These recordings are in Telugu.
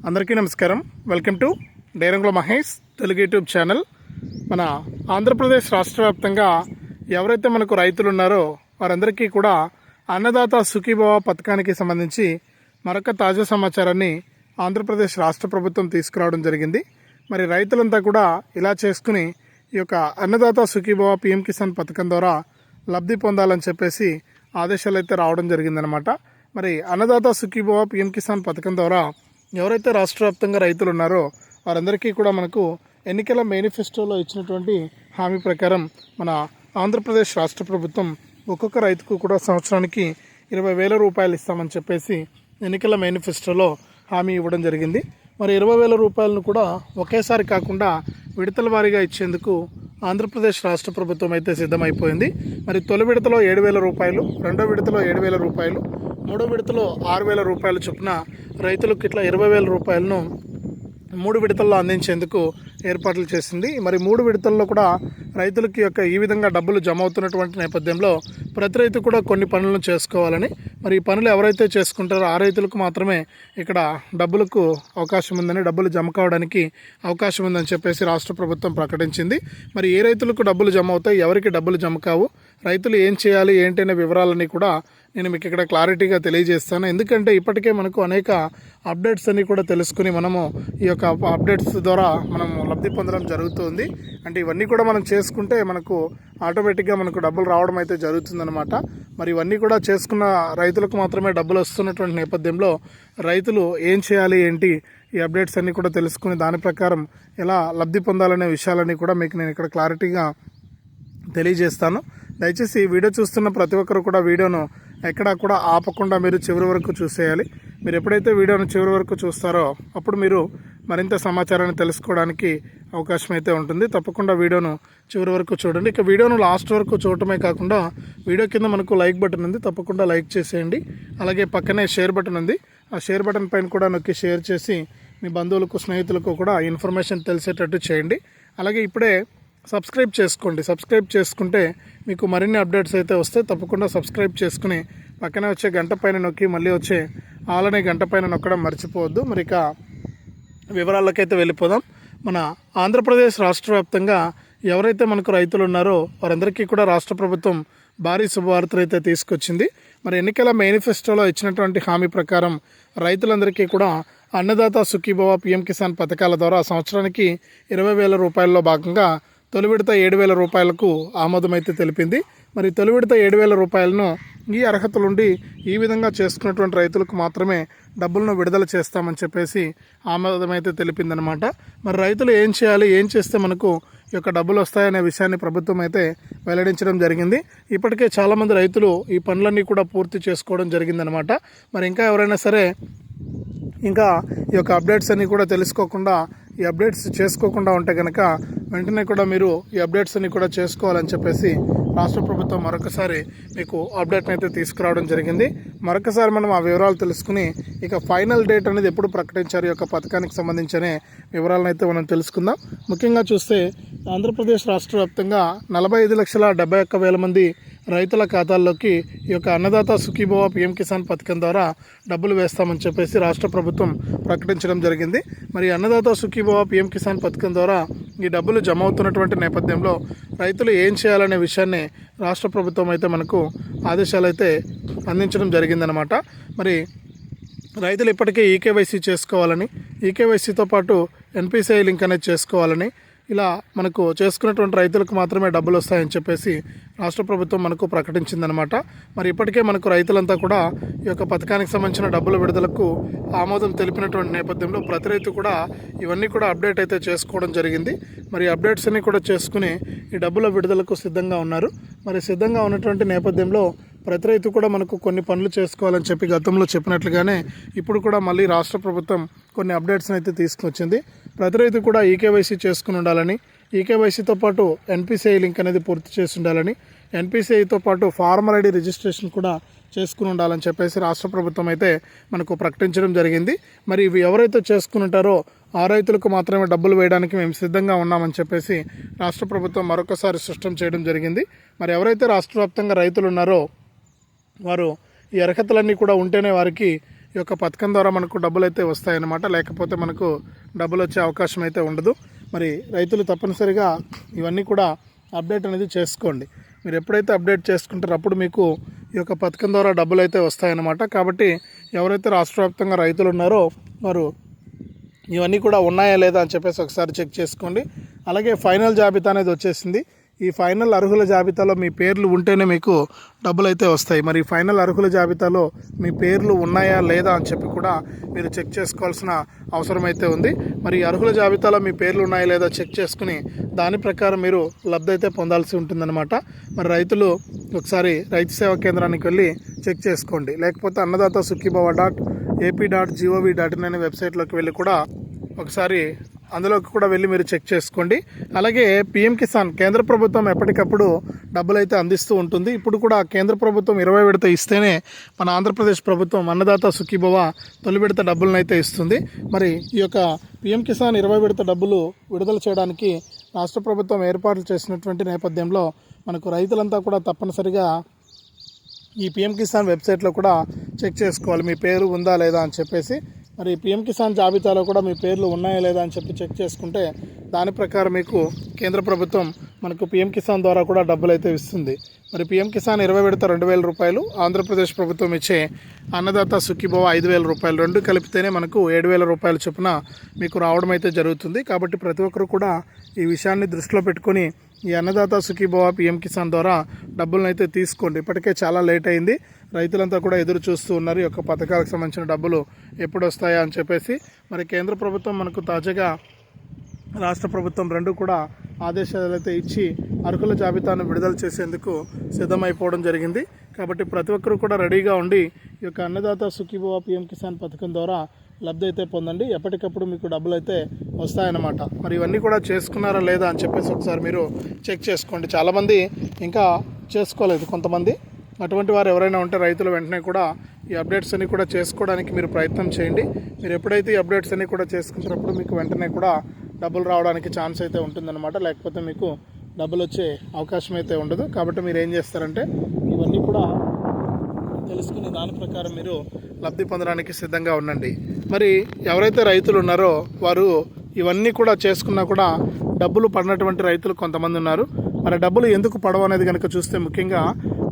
అందరికీ నమస్కారం. వెల్కమ్ టు డైరంగుల మహేష్ తెలుగు యూట్యూబ్ ఛానల్. మన ఆంధ్రప్రదేశ్ రాష్ట్ర వ్యాప్తంగా ఎవరైతే మనకు రైతులు ఉన్నారో వారందరికీ కూడా అన్నదాత సుఖీభవ పథకానికి సంబంధించి మరొక తాజా సమాచారాన్ని ఆంధ్రప్రదేశ్ రాష్ట్ర ప్రభుత్వం తీసుకురావడం జరిగింది. మరి రైతులంతా కూడా ఇలా చేసుకుని ఈ యొక్క అన్నదాత సుఖీభవ పిఎం కిసాన్ పథకం ద్వారా లబ్ధి పొందాలని చెప్పేసి ఆదేశాలు అయితే రావడం జరిగిందనమాట మరి అన్నదాత సుఖీభవ పిఎం కిసాన్ పథకం ద్వారా ఎవరైతే రాష్ట్ర వ్యాప్తంగా రైతులు ఉన్నారో వారందరికీ కూడా మనకు ఎన్నికల మేనిఫెస్టోలో ఇచ్చినటువంటి హామీ ప్రకారం మన ఆంధ్రప్రదేశ్ రాష్ట్ర ప్రభుత్వం ఒక్కొక్క రైతుకు కూడా సంవత్సరానికి ఇరవై వేల రూపాయలు ఇస్తామని చెప్పేసి ఎన్నికల మేనిఫెస్టోలో హామీ ఇవ్వడం జరిగింది. మరి ఇరవై వేల రూపాయలను కూడా ఒకేసారి కాకుండా విడతల వారీగా ఇచ్చేందుకు ఆంధ్రప్రదేశ్ రాష్ట్ర ప్రభుత్వం అయితే సిద్ధమైపోయింది. మరి తొలి విడతలో ఏడు వేల రూపాయలు రెండో విడతలో ఏడు వేల రూపాయలు మూడో విడతలో ఆరు వేల రూపాయల చొప్పున రైతులకు ఇట్లా ఇరవై వేల రూపాయలను మూడు విడతల్లో అందించేందుకు ఏర్పాట్లు చేసింది. మరి మూడు విడతల్లో కూడా రైతులకి యొక్క ఈ విధంగా డబ్బులు జమ అవుతున్నటువంటి నేపథ్యంలో ప్రతి రైతు కూడా కొన్ని పనులను చేసుకోవాలని మరి ఈ పనులు ఎవరైతే చేసుకుంటారో ఆ రైతులకు మాత్రమే ఇక్కడ డబ్బులకు అవకాశం ఉందని డబ్బులు జమ కావడానికి అవకాశం ఉందని చెప్పేసి రాష్ట్ర ప్రభుత్వం ప్రకటించింది. మరి ఏ రైతులకు డబ్బులు జమ అవుతాయి ఎవరికి డబ్బులు జమ కావు రైతులు ఏం చేయాలి ఏంటనే వివరాలని వివరాలన్నీ కూడా నేను మీకు ఇక్కడ క్లారిటీగా తెలియజేస్తాను. ఎందుకంటే ఇప్పటికే మనకు అనేక అప్డేట్స్ అన్ని కూడా తెలుసుకుని మనము ఈ యొక్క అప్డేట్స్ ద్వారా మనం లబ్ధి పొందడం జరుగుతుంది. అంటే ఇవన్నీ కూడా మనం చేసుకుంటే మనకు ఆటోమేటిక్గా మనకు డబ్బులు రావడం అయితే జరుగుతుందన్నమాట. మరి ఇవన్నీ కూడా చేసుకున్న రైతులకు మాత్రమే డబ్బులు వస్తున్నటువంటి నేపథ్యంలో రైతులు ఏం చేయాలి ఏంటి ఈ అప్డేట్స్ అన్నీ కూడా తెలుసుకుని దాని ప్రకారం ఎలా లబ్ధి పొందాలనే విషయాలన్నీ కూడా మీకు నేను ఇక్కడ క్లారిటీగా తెలియజేస్తాను. దయచేసి ఈ వీడియో చూస్తున్న ప్రతి ఒక్కరు కూడా వీడియోను ఎక్కడా కూడా ఆపకుండా మీరు చివరి వరకు చూసేయాలి. మీరు ఎప్పుడైతే వీడియోను చివరి వరకు చూస్తారో అప్పుడు మీరు మరింత సమాచారాన్ని తెలుసుకోవడానికి అవకాశం అయితే ఉంటుంది. తప్పకుండా వీడియోను చివరి వరకు చూడండి. ఇక వీడియోను లాస్ట్ వరకు చూడటమే కాకుండా వీడియో కింద మనకు లైక్ బటన్ ఉంది. తప్పకుండా లైక్ చేసేయండి. అలాగే పక్కనే షేర్ బటన్ ఉంది. ఆ షేర్ బటన్ పైన కూడా నొక్కి షేర్ చేసి మీ బంధువులకు స్నేహితులకు కూడా ఇన్ఫర్మేషన్ తెలిసేటట్టు చేయండి. అలాగే ఇప్పుడే సబ్స్క్రైబ్ చేసుకోండి. సబ్స్క్రైబ్ చేసుకుంటే మీకు మరిన్ని అప్డేట్స్ అయితే వస్తే తప్పకుండా సబ్స్క్రైబ్ చేసుకుని పక్కనే వచ్చే గంట పైన నొక్కి మళ్ళీ వచ్చే ఆలనే గంట పైన నొక్కడం మర్చిపోవద్దు. మరి ఇక వివరాలకైతే వెళ్ళిపోదాం. మన ఆంధ్రప్రదేశ్ రాష్ట్ర వ్యాప్తంగా ఎవరైతే మనకు రైతులు ఉన్నారో వారందరికీ కూడా రాష్ట్ర ప్రభుత్వం భారీ శుభవార్తలు అయితే తీసుకొచ్చింది. మరి ఎన్నికల మేనిఫెస్టోలో ఇచ్చినటువంటి హామీ ప్రకారం రైతులందరికీ కూడా అన్నదాత సుఖీభవ పిఎం కిసాన్ పథకాల ద్వారా సంవత్సరానికి ఇరవై వేల రూపాయల్లో భాగంగా తొలి విడత ఏడు వేల రూపాయలకు ఆమోదమైతే తెలిపింది. మరి తొలి విడత ఏడు వేల రూపాయలను ఈ అర్హతలుండి ఈ విధంగా చేసుకున్నటువంటి రైతులకు మాత్రమే డబ్బులను విడుదల చేస్తామని చెప్పేసి ఆమోదమైతే తెలిపిందనమాట మరి రైతులు ఏం చేయాలి ఏం చేస్తే మనకు ఈ యొక్క డబ్బులు వస్తాయనే విషయాన్ని ప్రభుత్వం అయితే వెల్లడించడం జరిగింది. ఇప్పటికే చాలామంది రైతులు ఈ పనులన్నీ కూడా పూర్తి చేసుకోవడం జరిగిందనమాట మరి ఇంకా ఎవరైనా సరే ఇంకా ఈ యొక్క అప్డేట్స్ అన్నీ కూడా తెలుసుకోకుండా ఈ అప్డేట్స్ చేసుకోకుండా ఉంటే కనుక వెంటనే కూడా మీరు ఈ అప్డేట్స్ అన్ని కూడా చేసుకోవాలని చెప్పేసి రాష్ట్ర ప్రభుత్వం మరొకసారి మీకు అప్డేట్ అయితే తీసుకురావడం జరిగింది. మరొకసారి మనం ఆ వివరాలు తెలుసుకుని ఇక ఫైనల్ డేట్ అనేది ఎప్పుడు ప్రకటించారు ఈ యొక్క పథకానికి సంబంధించిన వివరాలను అయితే మనం తెలుసుకుందాం. ముఖ్యంగా చూస్తే ఆంధ్రప్రదేశ్ రాష్ట్ర వ్యాప్తంగా నలభై ఐదు లక్షల డెబ్బై ఒక్క వేల మంది రైతుల ఖాతాల్లోకి ఈ యొక్క అన్నదాత సుఖీభవ పిఎం కిసాన్ పథకం ద్వారా డబ్బులు వేస్తామని చెప్పేసి రాష్ట్ర ప్రభుత్వం ప్రకటించడం జరిగింది. మరి అన్నదాత సుఖీభవ పిఎం కిసాన్ పథకం ద్వారా ఈ డబ్బులు జమ అవుతున్నటువంటి నేపథ్యంలో రైతులు ఏం చేయాలనే విషయాన్ని రాష్ట్ర ప్రభుత్వం అయితే మనకు ఆదేశాలు అయితే అందించడం జరిగిందనమాట మరి రైతులు ఇప్పటికే ఈకేవైసీ చేసుకోవాలని ఈకేవైసీతో పాటు ఎన్పిసిఐ లింక్ అనేది చేసుకోవాలని ఇలా మనకు చేసుకున్నటువంటి రైతులకు మాత్రమే డబ్బులు వస్తాయని చెప్పేసి రాష్ట్ర ప్రభుత్వం మనకు ప్రకటించిందనమాట. మరి ఇప్పటికే మనకు రైతులంతా కూడా ఈ యొక్క పథకానికి సంబంధించిన డబ్బుల విడుదలకు ఆమోదం తెలిపినటువంటి నేపథ్యంలో ప్రతి రైతు కూడా ఇవన్నీ కూడా అప్డేట్ అయితే చేసుకోవడం జరిగింది. మరి అప్డేట్స్ అన్ని కూడా చేసుకుని ఈ డబ్బుల విడుదలకు సిద్ధంగా ఉన్నారు. మరి సిద్ధంగా ఉన్నటువంటి నేపథ్యంలో ప్రతి రైతు కూడా మనకు కొన్ని పనులు చేసుకోవాలని చెప్పి గతంలో చెప్పినట్లుగానే ఇప్పుడు కూడా మళ్ళీ రాష్ట్ర ప్రభుత్వం కొన్ని అప్డేట్స్ని అయితే తీసుకొచ్చింది. ప్రతి రైతు కూడా ఈకేవైసీ చేసుకుని ఉండాలని ఈకేవైసీతో పాటు ఎన్పిసిఐ లింక్ అనేది పూర్తి చేసి ఉండాలని ఎన్పిసిఐతో పాటు ఫార్మర్ ఐడి రిజిస్ట్రేషన్ కూడా చేసుకుని ఉండాలని చెప్పేసి రాష్ట్ర ప్రభుత్వం అయితే మనకు ప్రకటించడం జరిగింది. మరి ఇవి ఎవరైతే చేసుకుని ఉంటారో ఆ రైతులకు మాత్రమే డబ్బులు వేయడానికి మేము సిద్ధంగా ఉన్నామని చెప్పేసి రాష్ట్ర ప్రభుత్వం మరొకసారి స్పష్టం చేయడం జరిగింది. మరి ఎవరైతే రాష్ట్ర వ్యాప్తంగా రైతులు ఉన్నారో వారు ఈ అర్హతలన్నీ కూడా ఉంటేనే వారికి ఈ యొక్క పథకం ద్వారా మనకు డబ్బులు అయితే వస్తాయన్నమాట. లేకపోతే మనకు డబ్బులు వచ్చే అవకాశం అయితే ఉండదు. మరి రైతులు తప్పనిసరిగా ఇవన్నీ కూడా అప్డేట్ అనేది చేసుకోండి. మీరు ఎప్పుడైతే అప్డేట్ చేసుకుంటారో అప్పుడు మీకు ఈ యొక్క పథకం ద్వారా డబ్బులు అయితే వస్తాయన్నమాట. కాబట్టి ఎవరైతే రాష్ట్ర వ్యాప్తంగా రైతులు ఉన్నారో వారు ఇవన్నీ కూడా ఉన్నాయా లేదా అని చెప్పేసి ఒకసారి చెక్ చేసుకోండి. అలాగే ఫైనల్ జాబితా అనేది వచ్చేసింది. ఈ ఫైనల్ అర్హుల జాబితాలో మీ పేర్లు ఉంటేనే మీకు డబ్బులు అయితే వస్తాయి. మరి ఫైనల్ అర్హుల జాబితాలో మీ పేర్లు ఉన్నాయా లేదా అని చెప్పి కూడా మీరు చెక్ చేసుకోవాల్సిన అవసరం అయితే ఉంది. మరి ఈ అర్హుల జాబితాలో మీ పేర్లు ఉన్నాయా లేదా చెక్ చేసుకుని దాని ప్రకారం మీరు లబ్ధి అయితే పొందాల్సి ఉంటుందన్నమాట. మరి రైతులు ఒకసారి రైతు సేవా కేంద్రానికి వెళ్ళి చెక్ చేసుకోండి. లేకపోతే Annadata Sukhibhava dot AP dot gov dot in అనే వెబ్సైట్లోకి వెళ్ళి కూడా ఒకసారి అందులోకి కూడా వెళ్ళి మీరు చెక్ చేసుకోండి. అలాగే పిఎం కిసాన్ కేంద్ర ప్రభుత్వం ఎప్పటికప్పుడు డబ్బులు అయితే అందిస్తూ ఉంటుంది. ఇప్పుడు కూడా కేంద్ర ప్రభుత్వం ఇరవై విడత ఇస్తేనే మన ఆంధ్రప్రదేశ్ ప్రభుత్వం అన్నదాత సుఖీభవ తొలి విడత డబ్బులను అయితే ఇస్తుంది. మరి ఈ యొక్క పిఎం కిసాన్ ఇరవై విడత డబ్బులు విడుదల చేయడానికి రాష్ట్ర ప్రభుత్వం ఏర్పాట్లు చేసినటువంటి నేపథ్యంలో మనకు రైతులంతా కూడా తప్పనిసరిగా ఈ పిఎం కిసాన్ వెబ్సైట్లో కూడా చెక్ చేసుకోవాలి. మీ పేరు ఉందా లేదా అని చెప్పేసి మరి పిఎం కిసాన్ జాబితాలో కూడా మీ పేర్లు ఉన్నాయా లేదా అని చెప్పి చెక్ చేసుకుంటే దాని ప్రకారం మీకు కేంద్ర ప్రభుత్వం మనకు పిఎం కిసాన్ ద్వారా కూడా డబ్బులు అయితే ఇస్తుంది. మరి పిఎం కిసాన్ ఇరవై విడత రెండు వేల రూపాయలు ఆంధ్రప్రదేశ్ ప్రభుత్వం ఇచ్చే అన్నదాత సుఖీభవ ఐదు వేల రూపాయలు రెండు కలిపితేనే మనకు ఏడు వేల రూపాయల చొప్పున మీకు రావడం అయితే జరుగుతుంది. కాబట్టి ప్రతి ఒక్కరు కూడా ఈ విషయాన్ని దృష్టిలో పెట్టుకొని ఈ అన్నదాత సుఖీభవ పిఎం కిసాన్ ద్వారా డబ్బులను అయితే తీసుకోండి. ఇప్పటికే చాలా లేట్ అయింది. రైతులంతా కూడా ఎదురు చూస్తూ ఉన్నారు. ఈ యొక్క పథకాలకు సంబంధించిన డబ్బులు ఎప్పుడు వస్తాయా అని చెప్పేసి మరి కేంద్ర ప్రభుత్వం మనకు తాజాగా రాష్ట్ర ప్రభుత్వం రెండు కూడా ఆదేశాలు అయితే ఇచ్చి అర్హుల జాబితాను విడుదల చేసేందుకు సిద్ధమైపోవడం జరిగింది. కాబట్టి ప్రతి ఒక్కరు కూడా రెడీగా ఉండి ఈ యొక్క అన్నదాత సుఖీభవ పిఎం కిసాన్ పథకం ద్వారా లబ్ధి అయితే పొందండి. ఎప్పటికప్పుడు మీకు డబ్బులు అయితే వస్తాయన్నమాట. మరి ఇవన్నీ కూడా చేసుకున్నారా లేదా అని చెప్పేసి ఒకసారి మీరు చెక్ చేసుకోండి. చాలామంది ఇంకా చేసుకోలేదు. కొంతమంది అటువంటి వారు ఎవరైనా ఉంటే రైతులు వెంటనే కూడా ఈ అప్డేట్స్ అన్ని కూడా చేసుకోవడానికి మీరు ప్రయత్నం చేయండి. మీరు ఎప్పుడైతే ఈ అప్డేట్స్ అన్ని కూడా చేసుకుంటున్నప్పుడు మీకు వెంటనే కూడా డబ్బులు రావడానికి ఛాన్స్ అయితే ఉంటుందన్నమాట. లేకపోతే మీకు డబ్బులు వచ్చే అవకాశం అయితే ఉండదు. కాబట్టి మీరు ఏం చేస్తారంటే ఇవన్నీ కూడా తెలుసుకుని దాని ప్రకారం మీరు లబ్ధి పొందడానికి సిద్ధంగా ఉండండి. మరి ఎవరైతే రైతులు ఉన్నారో వారు ఇవన్నీ కూడా చేసుకున్నా కూడా డబ్బులు పడినటువంటి రైతులు కొంతమంది ఉన్నారు. మరి డబ్బులు ఎందుకు పడవు అనేది కనుక చూస్తే ముఖ్యంగా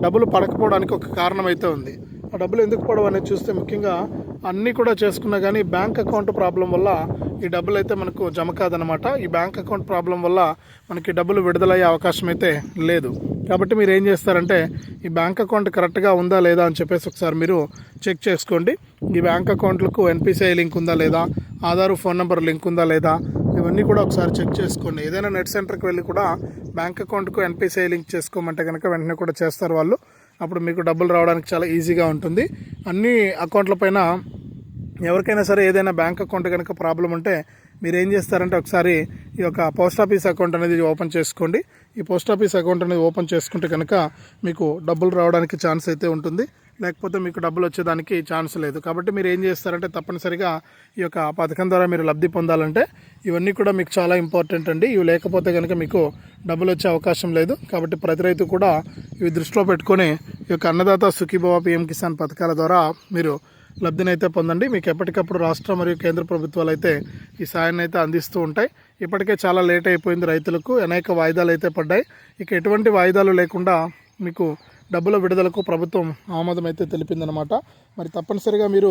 డబ్బులు పడకపోవడానికి ఒక కారణం అయితే ఉంది. ఆ డబ్బులు ఎందుకు పడవు అనేది చూస్తే ముఖ్యంగా అన్నీ కూడా చేసుకున్నా కానీ బ్యాంక్ అకౌంట్ ప్రాబ్లం వల్ల ఈ డబ్బులు అయితే మనకు జమ కాదనమాట ఈ బ్యాంక్ అకౌంట్ ప్రాబ్లం వల్ల మనకి డబ్బులు విడుదలయ్యే అవకాశం అయితే లేదు. కాబట్టి మీరు ఏం చేస్తారంటే ఈ బ్యాంక్ అకౌంట్ కరెక్ట్గా ఉందా లేదా అని చెప్పేసి ఒకసారి మీరు చెక్ చేసుకోండి. ఈ బ్యాంక్ అకౌంట్లకు ఎన్పిసిఐ లింక్ ఉందా లేదా ఆధార్ ఫోన్ నెంబర్ లింక్ ఉందా లేదా ఇవన్నీ కూడా ఒకసారి చెక్ చేసుకోండి. ఏదైనా నెట్ సెంటర్కి వెళ్ళి కూడా బ్యాంక్ అకౌంట్కు ఎన్పిసిఐ లింక్ చేసుకోమంటే కనుక వెంటనే కూడా చేస్తారు వాళ్ళు. అప్పుడు మీకు డబ్బులు రావడానికి చాలా ఈజీగా ఉంటుంది. అన్ని అకౌంట్లపైన ఎవరికైనా సరే ఏదైనా బ్యాంక్ అకౌంట్ కనుక ప్రాబ్లం ఉంటే మీరు ఏం చేస్తారంటే ఒకసారి ఈ యొక్క పోస్ట్ ఆఫీస్ అకౌంట్ అనేది ఓపెన్ చేసుకోండి. ఈ పోస్ట్ ఆఫీస్ అకౌంట్ అనేది ఓపెన్ చేసుకుంటే కనుక మీకు డబ్బులు రావడానికి ఛాన్స్ అయితే ఉంటుంది. లేకపోతే మీకు డబ్బులు వచ్చేదానికి ఛాన్స్ లేదు. కాబట్టి మీరు ఏం చేస్తారంటే తప్పనిసరిగా ఈ యొక్క పథకం ద్వారా మీరు లబ్ధి పొందాలంటే ఇవన్నీ కూడా మీకు చాలా ఇంపార్టెంట్ అండి. ఇవి లేకపోతే కనుక మీకు డబ్బులు వచ్చే అవకాశం లేదు. కాబట్టి ప్రతి రైతు కూడా ఇవి దృష్టిలో పెట్టుకొని ఈ యొక్క అన్నదాత సుఖీభవ పిఎం కిసాన్ పథకాల ద్వారా మీరు లబ్ధిని అయితే పొందండి. మీకు ఎప్పటికప్పుడు రాష్ట్ర మరియు కేంద్ర ప్రభుత్వాలు అయితే ఈ సాయాన్ని అయితే అందిస్తూ ఉంటాయి. ఇప్పటికే చాలా లేట్ అయిపోయింది రైతులకు. అనేక వాయిదాలు అయితే పడ్డాయి. ఇక ఎటువంటి వాయిదాలు లేకుండా మీకు డబ్బుల విడుదలకు ప్రభుత్వం ఆమోదం అయితే తెలిపిందనమాట మరి తప్పనిసరిగా మీరు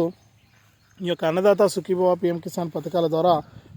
ఈ యొక్క అన్నదాత సుఖీభవ పిఎం కిసాన్ పథకాల ద్వారా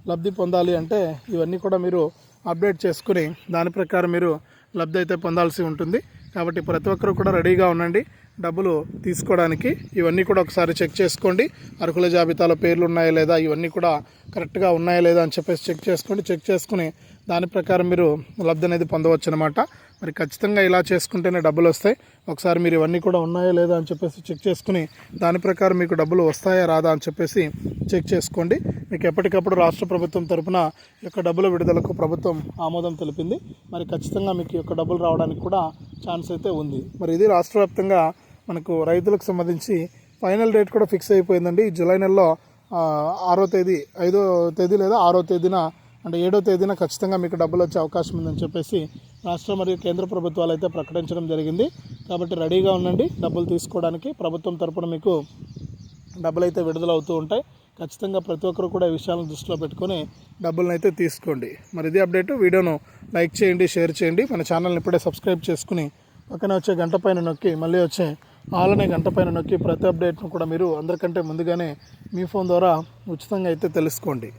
లబ్ధి పొందాలి అంటే ఇవన్నీ కూడా మీరు అప్డేట్ చేసుకుని దాని ప్రకారం మీరు లబ్ధి అయితే పొందాల్సి ఉంటుంది. కాబట్టి ప్రతి ఒక్కరు కూడా రెడీగా ఉండండి. డబ్బులు తీసుకోవడానికి ఇవన్నీ కూడా ఒకసారి చెక్ చేసుకోండి. అర్హుల జాబితాలో పేర్లు ఉన్నాయా లేదా ఇవన్నీ కూడా కరెక్ట్గా ఉన్నాయా లేదా అని చెప్పేసి చెక్ చేసుకోండి. చెక్ చేసుకుని దాని ప్రకారం మీరు లబ్ధి అనేది పొందవచ్చు అనమాట మరి ఖచ్చితంగా ఇలా చేసుకుంటేనే డబ్బులు వస్తాయి. ఒకసారి మీరు ఇవన్నీ కూడా ఉన్నాయా లేదా అని చెప్పేసి చెక్ చేసుకుని దాని ప్రకారం మీకు డబ్బులు వస్తాయా రాదా అని చెప్పేసి చెక్ చేసుకోండి. మీకు ఎప్పటికప్పుడు రాష్ట్ర ప్రభుత్వం తరపున ఈ యొక్క డబ్బుల విడుదలకు ప్రభుత్వం ఆమోదం తెలిపింది. మరి ఖచ్చితంగా మీకు ఈ యొక్క డబ్బులు రావడానికి కూడా ఛాన్స్ అయితే ఉంది. మరి ఇది రాష్ట్ర వ్యాప్తంగా మనకు రైతులకు సంబంధించి ఫైనల్ డేట్ కూడా ఫిక్స్ అయిపోయిందండి. జూలై నెలలో ఆరో తేదీ ఐదో తేదీ లేదా ఆరో తేదీన అంటే ఏడో తేదీన ఖచ్చితంగా మీకు డబ్బులు వచ్చే అవకాశం ఉందని చెప్పేసి రాష్ట్ర మరియు కేంద్ర ప్రభుత్వాలు అయితే ప్రకటించడం జరిగింది. కాబట్టి రెడీగా ఉండండి. డబ్బులు తీసుకోవడానికి ప్రభుత్వం తరపున మీకు డబ్బులు అయితే విడుదల అవుతూ ఉంటాయి. ఖచ్చితంగా ప్రతి ఒక్కరు కూడా ఈ విషయాలను దృష్టిలో పెట్టుకొని డబ్బులను అయితే తీసుకోండి. మరి ఇది అప్డేట్. వీడియోను లైక్ చేయండి షేర్ చేయండి. మన ఛానల్ని ఇప్పుడే సబ్స్క్రైబ్ చేసుకుని పక్కన వచ్చే గంట పైన నొక్కి మళ్ళీ వచ్చే ఆలనే గంట పైన నొక్కి ప్రతి అప్డేట్ను కూడా మీరు అందరికంటే ముందుగానే మీ ఫోన్ ద్వారా ఉచితంగా అయితే తెలుసుకోండి.